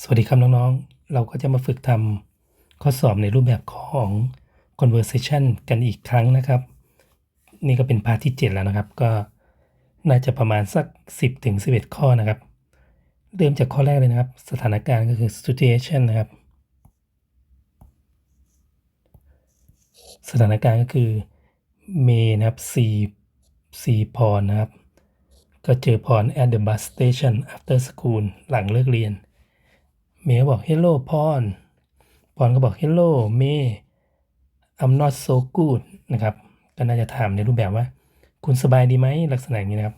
สวัสดีครับน้องๆ เราก็จะมาฝึกทำข้อสอบในรูปแบบของ conversation กันอีกครั้งนะครับ นี่ก็เป็นพาร์ทที่ 7 แล้วนะครับ ก็น่าจะประมาณสัก 10ถึง11 ข้อนะครับ เริ่มจากข้อแรกเลยนะครับ สถานการณ์ก็คือ situation นะครับ สถานการณ์ก็คือเมย์นะครับซีซีพรนะครับ ก็เจอพร at the bus station after school หลังเลิกเรียน เมย์บอก hello พรพรก็บอก hello เมย์ I'm not so good นะครับ ก็น่าจะถามในรูปแบบว่า คุณสบายดีไหมลักษณะนี้นะครับ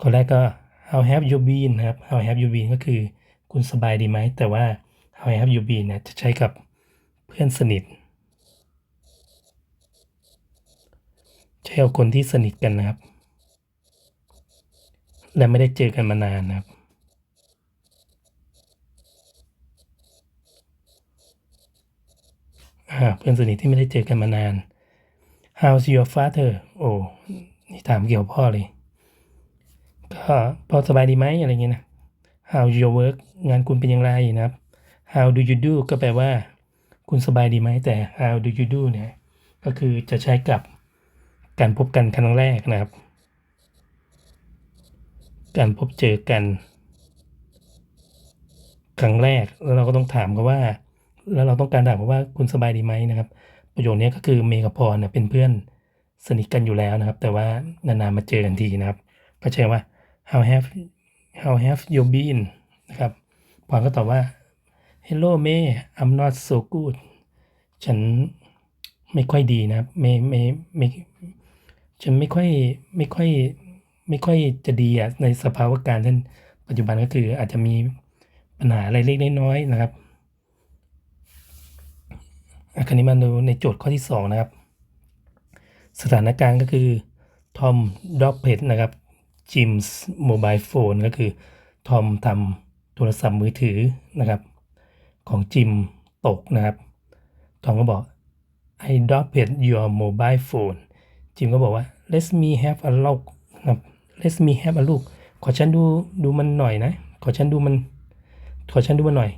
ข้อแรกก็ how have you been นะครับ how have you been ก็คือ คุณสบายดีไหม แต่ว่า how have you been เนี่ยจะใช้กับเพื่อนสนิท ใช้กับคนที่สนิทกันนะครับ และไม่ได้เจอกันมานานนะครับ อ่าเพื่อนสนิทที่ไม่ได้เจอกันมานาน How's your father โอ้นี่ถามเกี่ยวกับพ่อเลย ก็พ่อสบายดีไหมอะไรเงี้ยนะ How's your work งานคุณเป็นอย่างไรนะครับ How do you do ก็แปลว่า คุณสบายดีไหมแต่ How do you do เนี่ยก็คือจะใช้กับการพบกันครั้งแรกนะครับ การพบเจอกัน ครั้งแรกแล้วเราก็ต้องถามเขาว่า แล้วเราต้องการถามว่าคุณสบายดีไหมนะครับ ประโยคนี้ก็คือเมย์กับพรเนี่ยเป็นเพื่อนสนิทกันอยู่แล้วนะครับ แต่ว่านานๆมาเจอกันทีนะครับ ก็ใช้ว่า how have how have you been นะครับพรก็ตอบว่า hello May I'm not so good ฉันไม่ค่อยดีนะครับไม่ไม่ไม่ฉันไม่ค่อยไม่ค่อยไม่ค่อยจะดีอะในสภาวะการเช่นปัจจุบันก็คืออาจจะมีปัญหาอะไรเล็กน้อยนะครับ คราวนี้มาดูในโจทย์ข้อที่ 2 นะครับ สถานการณ์ก็คือทอมด็อกเพดนะครับจิมส์โมบายโฟนก็คือทอมทำโทรศัพท์มือถือนะครับ ของจิมตกนะครับทอมก็บอก I dropped your mobile phone จิมก็บอกว่า let me have a look นะครับ let me have a look ขอฉันดูดูมันหน่อยนะ ขอฉันดูมัน ขอฉันดูมันหน่อย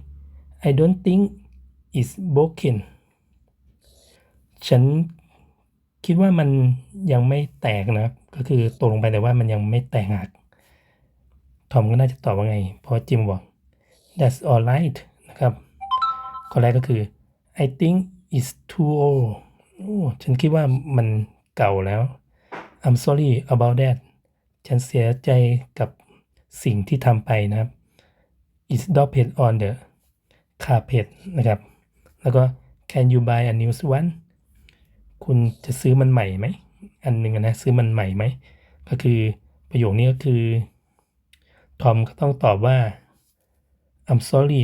I don't think it's broken ฉันคิดว่ามันยังไม่แตกนะครับ ก็คือตกลงไปแต่ว่ามันยังไม่แตกหักทอมก็น่าจะตอบว่าไงเพราะจิมบอก that's all right นะครับข้อแรกก็คือ I think it's too old โอ้ฉันคิดว่ามันเก่าแล้ว I'm sorry about that ฉันเสียใจกับสิ่งที่ทำไปนะครับ it's dropped on the carpet นะครับ แล้วก็ can you buy a new one คุณจะซื้อมันใหม่ไหม อันหนึ่งนะซื้อมันใหม่ไหม ก็คือประโยคนี้ก็คือทอมก็ต้องตอบว่า I'm sorry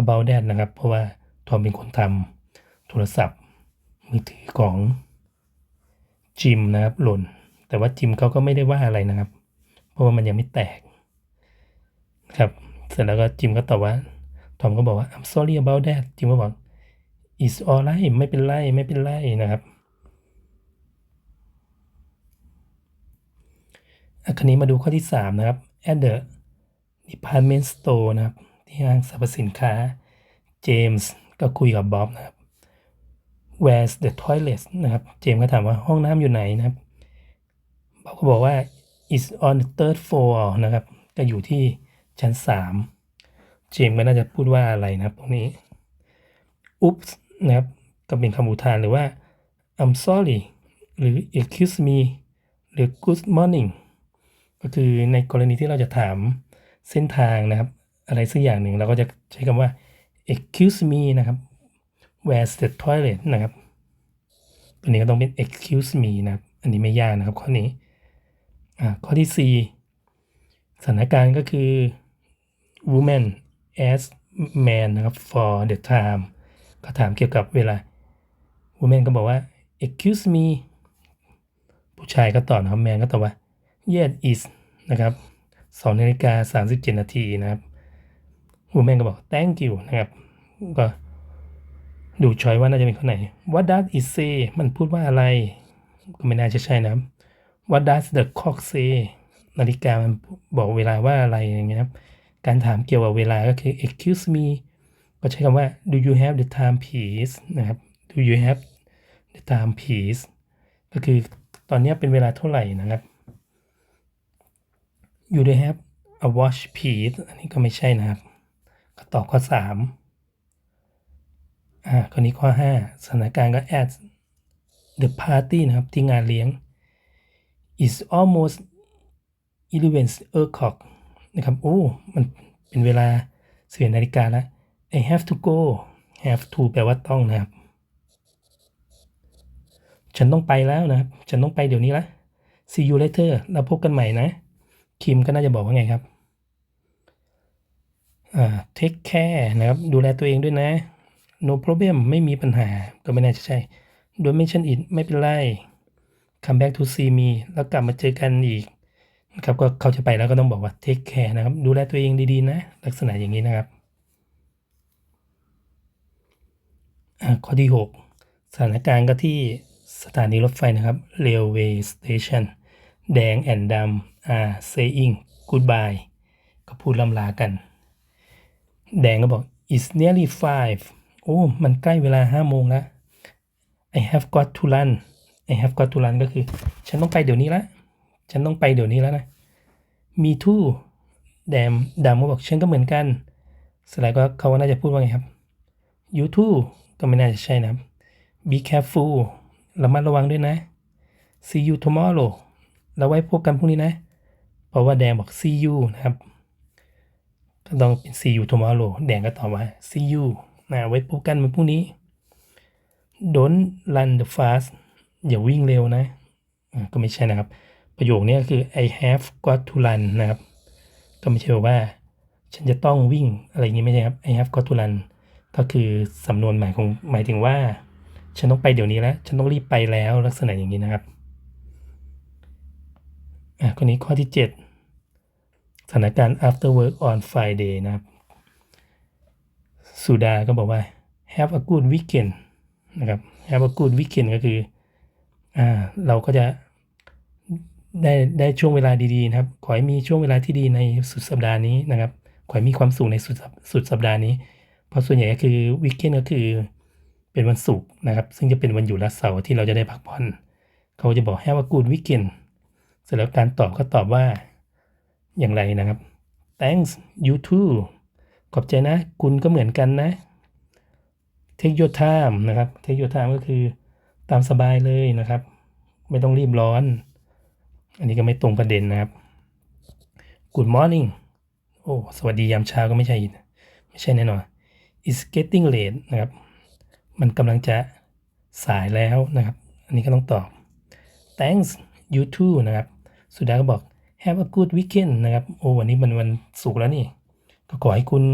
about that นะครับ เพราะว่าทอมเป็นคนทำโทรศัพท์ มือถือของจิมนะครับหล่น แต่ว่าจิมเขาก็ไม่ได้ว่าอะไรนะครับ เพราะว่ามันยังไม่แตกครับเสร็จแล้วก็จิมก็ตอบว่าทอมก็บอกว่า I'm sorry about that จิมก็บอก is alright ไม่เป็นไร ไม่เป็นไรนะครับ อัน คราวนี้มาดูข้อที่ 3 นะครับ at the department store นะครับ ที่ห้างสรรพสินค้า เจมส์ก็คุยกับบ๊อบนะครับ where's the toilet นะครับ เจมส์ก็ถามว่าห้องน้ำอยู่ไหนนะครับ บ๊อบก็บอกว่า is on the third floor นะครับ ก็อยู่ที่ชั้น 3 เจมส์ก็น่าจะพูดว่าอะไรนะครับตรงนี้ oops นะครับ ก็เป็นคำอุทานหรือว่า I'm sorry หรือ excuse me หรือ good morning ก็คือในกรณีที่เราจะถามเส้นทางนะครับ อะไรสักอย่างหนึ่งเราก็จะใช้คำว่า excuse me นะครับ where's the toilet นะครับ ตัวนี้ก็ต้องเป็น excuse me นะครับ อันนี้ไม่ยากนะครับข้อนี้ อ่า ข้อที่ 4 สถานการณ์ก็คือ woman as man นะครับ for the time ก็ถามเกี่ยวกับเวลา woman ก็บอกว่า excuse me ผู้ชายก็ตอบนะครับ man ก็ตอบว่า yes is นะครับ2นาฬิกา37นาทีนะครับ woman ก็บอก thank you นะครับก็ดูช้อยว่าน่าจะเป็นข้อไหน what does it say มันพูดว่าอะไร ก็ไม่น่าจะใช่นะครับ what does the clock say นาฬิกามันบอกเวลาว่าอะไรอย่างเงี้ยครับ การถามเกี่ยวกับเวลาก็คือ excuse me ก็ใช้คำว่า do you have the time please นะครับ do you have the time please ก็คือตอนนี้เป็นเวลาเท่าไหร่นะครับ you do have a watch please อันนี้ก็ไม่ใช่นะครับก็ตอบข้อสามอ่าข้อนี้ข้อห้าสถานการณ์ก็ at the party นะครับ ที่งานเลี้ยง is almost 11 o'clock นะครับ โอ้ มันเป็นเวลาเสียนาฬิกาแล้ว I have to go have to แปลว่าต้องนะครับ ฉันต้องไปแล้วนะครับ ฉันต้องไปเดี๋ยวนี้ละ see you later เราพบกันใหม่นะ คิมก็น่าจะบอกว่าไงครับอ่า take care นะครับ ดูแลตัวเองด้วยนะ no problem ไม่มีปัญหาก็ไม่น่าจะใช่ don't mention it ไม่เป็นไร come back to see me แล้วกลับมาเจอกันอีกนะครับก็เขาจะไปแล้วก็ต้องบอกว่า take care นะครับ ดูแลตัวเองดีๆนะ ลักษณะอย่างนี้นะครับอ่าข้อที่ 6 สถานการณ์ก็ที่สถานีรถไฟนะครับ railway station แดงแอนดำ saying goodbye ก็พูดล่ำลากัน แดงก็บอก it's nearly five โอ้ มันใกล้เวลาห้าโมงแล้ว I have got to run I have got to run ก็คือ ฉันต้องไปเดี๋ยวนี้ละฉันต้องไปเดี๋ยวนี้แล้วนะ me too แดมดำก็บอกฉันก็เหมือนกันสไลด์ก็เขาน่าจะพูดว่าไงครับ you too ก็ไม่น่าจะใช่นะครับ be careful ระมัดระวังด้วยนะ see you tomorrow แล้วไว้พบกันพรุ่งนี้นะ ราะว่าแดงบอก see you นะครับ ก็ต้องเป็น see you tomorrow แดงก็ตอบว่า see you นะไว้พบกันวันพรุ่งนี้ don't run the fast อย่าวิ่งเร็วนะ ก็ไม่ใช่นะครับ ประโยคนี้ก็คือ I have got to run นะครับ ก็ไม่ใช่ว่า ฉันจะต้องวิ่งอะไรอย่างนี้ไม่ใช่ครับ I have got to run ก็คือสำนวนหมายของหมายถึงว่า ฉันต้องไปเดี๋ยวนี้แล้ว ฉันต้องรีบไปแล้วลักษณะอย่างนี้นะครับอะข้อนี้ข้อที่ 7 สถานการณ์ after work on Friday นะครับสุดาก็บอกว่า have a good weekend นะครับ have a good weekend ก็คืออ่าเราก็จะได้ได้ช่วงเวลาดีๆนะครับ ขอให้มีช่วงเวลาที่ดีในสุดสัปดาห์นี้นะครับ ขอให้มีความสุขในสุดสุดสัปดาห์นี้ เพราะส่วนใหญ่ก็คือวีคเ n นก็คือเป็นวันศุกร์นะครับ ซึ่งจะเป็นวันหยุดและเสาร์ที่เราจะได้พักผ่อน เขาจะบอก have a good weekend เสร็จแล้วการตอบก็ตอบว่า อย่างไรนะครับ thanks you too ขอบใจนะ คุณก็เหมือนกันนะ take your time นะครับ take your time ก็คือตามสบายเลยนะครับ ไม่ต้องรีบร้อน อันนี้ก็ไม่ตรงประเด็นนะครับ good morning โอ้ สวัสดียามเช้าก็ไม่ใช่ ไม่ใช่แน่นอน it's getting late นะครับ มันกำลังจะสายแล้วนะครับ อันนี้ก็ต้องตอบ thanks you too นะครับ สุดาก็บอก have a good weekend นะครับ โอ้วันนี้มันวันศุกร์แล้วนี่ ก็ขอให้คุณ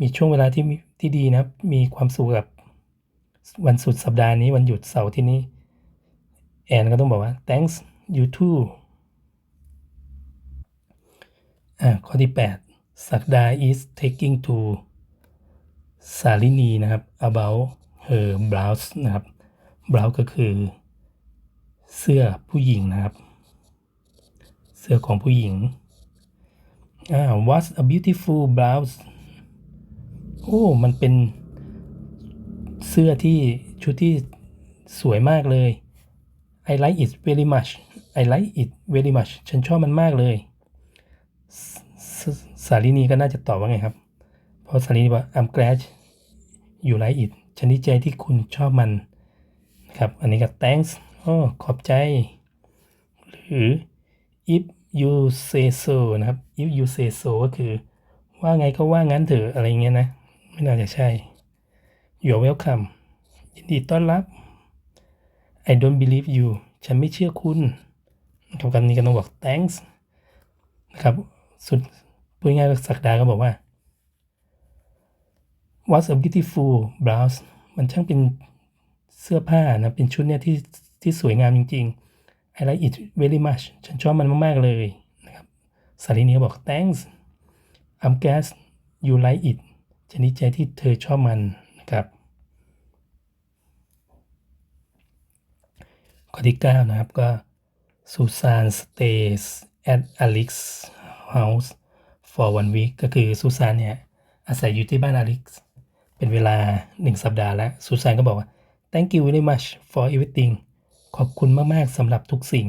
มีช่วงเวลาที่ที่ดีนะครับ มีความสุขกับวันสุดสัปดาห์นี้วันหยุดเสาร์ที่นี้ แอนก็ต้องบอกว่า thanks you too อ่าข้อที่ 8 สักดา is taking to สาลินีนะครับ about her blouse นะครับ blouse ก็คือเสื้อผู้หญิงนะครับ เสื้อของผู้หญิงอ่า what a beautiful blouse โอ้ มันเป็นเสื้อที่ชุดที่สวยมากเลย I like it very much I like it very much ฉันชอบมันมากเลยสสาลินีก็น่าจะตอบว่าไงครับ เพราะสาลินีบอก I'm glad you like it ฉันดีใจที่คุณชอบมันนะครับ อันนี้ก็ thanks อ๋อขอบใจ หรือ if you say so นะครับ if you say so ก็คือ ว่าไงก็ว่างั้นเถอะอะไรเงี้ยนะ ไม่น่าจะใช่ you're welcome ยินดีต้อนรับ I don't believe you ฉันไม่เชื่อคุณนะครับคำนี้ก็ต้องบอก thanks นะครับสุดพูดง่ายๆสักดาก็บอกว่า What's a beautiful blouse มันช่างเป็นเสื้อผ้านะ เป็นชุดเนี่ยที่ที่สวยงามจริง ๆ I like it very much ฉันชอบมันมากๆเลยนะครับสารินีก็บอก thanks I'm glad you like it ฉันดีใจที่เธอชอบมันนะครับข้อที่ 9 นะครับก็ Susan stays at Alex house for one week ก็คือซูซานเนี่ยอาศัยอยู่ที่บ้านอลิซ์เป็นเวลา 1 สัปดาห์แล้วซูซานก็บอกว่า thank you very much for everything ขอบคุณมากๆสำหรับทุกสิ่ง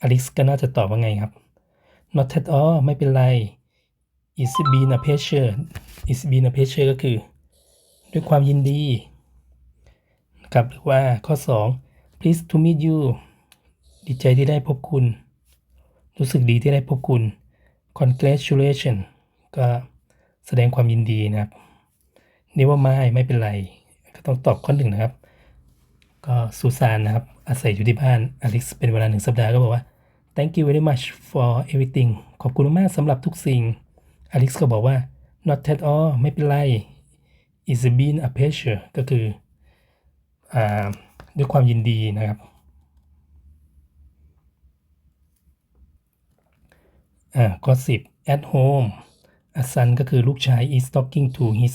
อลิซ์ก็น่าจะตอบว่าไงครับ not at all ไม่เป็นไร it's been a pleasure it's been a pleasure ก็คือ ด้วยความยินดีนะครับหรือว่าข้อ 2 please to meet you ดีใจที่ได้พบคุณ รู้สึกดีที่ได้พบคุณ congratulation ก็แสดงความยินดีนะครับ never mind ไม่เป็นไร ก็ต้องตอบข้อหนึ่งนะครับ ก็ซูซานนะครับ อาศัยอยู่ที่บ้านอลิซเป็นเวลาหนึ่งสัปดาห์ก็บอกว่า thank you very much for everything ขอบคุณมากสำหรับทุกสิ่งอลิซก็บอกว่า not at all ไม่เป็นไร it's been a pleasure ก็คืออ่าด้วยความยินดีนะครับอ่าข้อ10 at home a son ก็คือลูกชาย is talking to his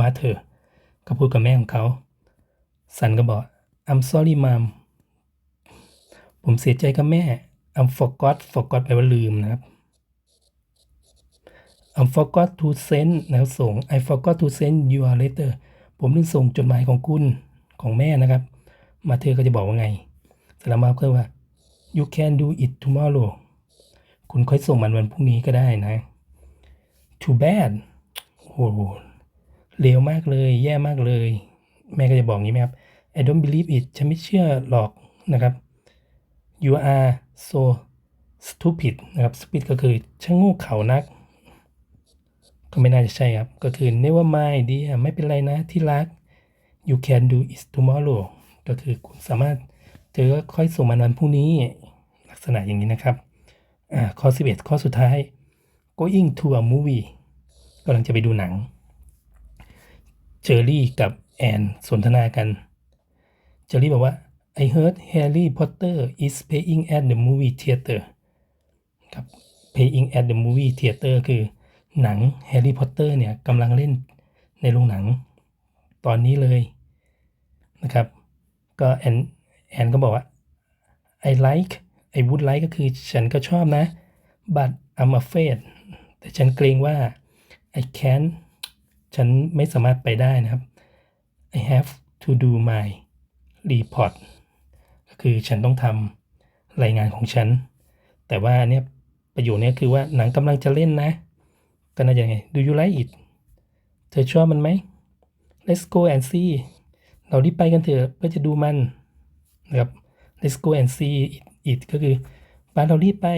mother ก็พูดกับแม่ของเขาสันก็บอก I'm sorry mom ผมเสียใจกับแม่ I'm forgot forgot แปลว่าลืมนะครับ I'm forgot to send นะครับส่ง I forgot to send you a letter ผมลืมส่งจดหมายของคุณของแม่นะครับ มาเธอก็จะบอกว่าไงสลามาก็ว่า you can do it tomorrow คุณค่อยส่งมันวันพรุ่งนี้ก็ได้นะ too bad โอ้โหเลวมากเลย แย่มากเลย แม่ก็จะบอกงี้ไหมครับ I don't believe it ฉันไม่เชื่อหรอกนะครับ you are so stupid นะครับ stupid ก็คือช่างโง่เขลานัก ก็ไม่น่าจะใช่ครับ ก็คือ never mind dear ไม่เป็นไรนะที่รัก you can do it tomorrow ก็คือคุณสามารถเธอก็ค่อยส่งมันวันพรุ่งนี้ลักษณะอย่างนี้นะครับ อ่า ข้อ 11 ข้อสุดท้าย going to a movie กำลังจะไปดูหนัง เจอรี่กับแอนสนทนากัน เจอรี่บอกว่า I heard Harry Potter is playing at the movie theater ครับ playing at the movie theater คือหนัง Harry Potter เนี่ยกำลังเล่นในโรงหนัง ตอนนี้เลยนะครับ ก็แอนแอนก็บอกว่า I like I would like ก็คือฉันก็ชอบนะ but I'm afraid แต่ฉันเกรงว่า I can't ฉันไม่สามารถไปได้นะครับ I have to do my report ก็คือฉันต้องทำรายงานของฉัน แต่ว่าเนี่ยประโยคเนี้ยคือว่าหนังกำลังจะเล่นนะ ก็น่าจะไง Do you like it เธอชอบมันไหม Let's go and see เรารีบไปกันเถอะเพื่อจะดูมันนะครับ Let's go and see it, it ก็คือปาเรารีบไป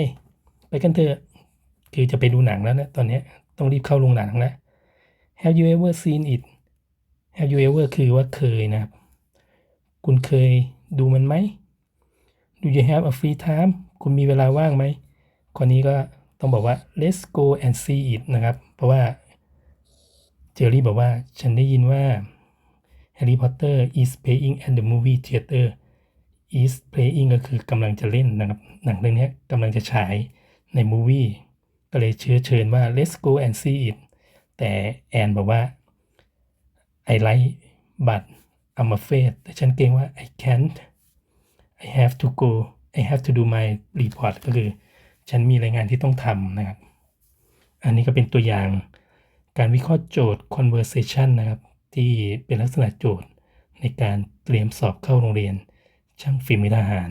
ไปกันเถอะ คือจะไปดูหนังแล้วนะตอนนี้ต้องรีบเข้าโรงหนังแล้ว Have you ever seen it Have you ever คือว่าเคยนะครับ คุณเคยดูมันไหม Do you have a free time คุณมีเวลาว่างไหมคนนี้ก็ต้องบอกว่า Let's go and see it นะครับ เพราะว่าเจอรี่บอกว่าฉันได้ยินว่า Harry Potter is playing at the movie theater is playing ก็คือกำลังจะเล่นนะครับ หนังเรื่องนี้กำลังจะฉายใน movie ก็เลยเชื้อเชิญว่า let's go and see it แต่แอนบอกว่า I like but I'm afraid แต่ฉันเกรงว่า I can't I have to go I have to do my report ก็คือ ฉันมีรายงานที่ต้องทำนะครับ อันนี้ก็เป็นตัวอย่างการวิเคราะห์โจทย์ conversation นะครับ ที่เป็นลักษณะโจทย์ในการเตรียมสอบเข้าโรงเรียน ช่างฝีมือทหาร